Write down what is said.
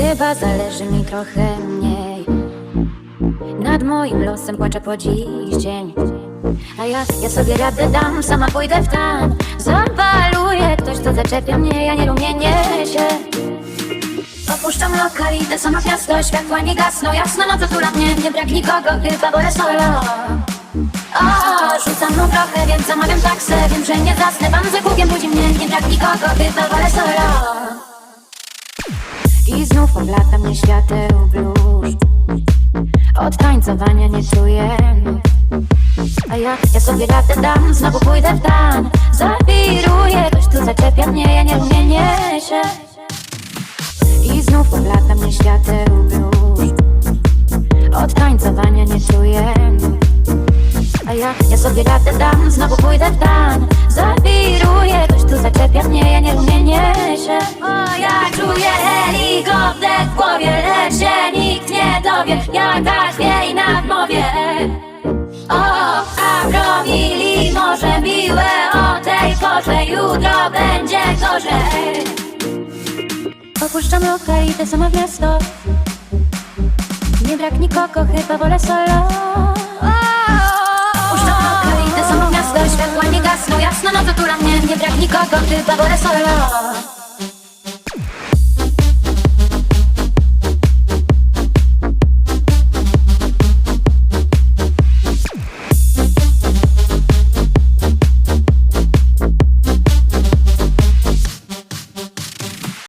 Chyba zależy mi trochę mniej. Nad moim losem płaczę po dziś dzień. A ja, ja sobie radę dam, sama pójdę w tam Zabaluję ktoś, kto zaczepia mnie, ja nie rumienię się. Opuszczam lokal, idę sama w miasto Światła nie gasną, jasno no to tu na mnie Nie brak nikogo, chyba wolę solo. O, rzucam no trochę, więc zamawiam taksę. Wiem, że nie zasnę, pan za kółkiem budzi mnie. Nie brak nikogo, chyba wolę solo oblata mnie świateł blusz Od tańcowania nie czuję. A ja, ja sobie radę dam Znowu pójdę w dan Zawiruję, ktoś tu zaczepia mnie Ja nie rumienię się. I znów oblata mnie świateł blusz Od tańcowania nie czuję. A ja, ja sobie radę dam, znowu pójdę w dan Zawiruję, ktoś tu zaczepia mnie, ja nie rumienię się helikopter w głowie, lecz się nikt nie dowie Jaka chwiejna w mowie O, a promili może miłe o tej porze Jutro będzie gorzej. Opuszczam lokal, idę sama w miasto. Nie brak nikogo, chyba wolę solo. Puszczam lokal, idę sama w miasto Światła nie gasną, jasno no to tu na mnie Nie brak nikogo, chyba wolę solo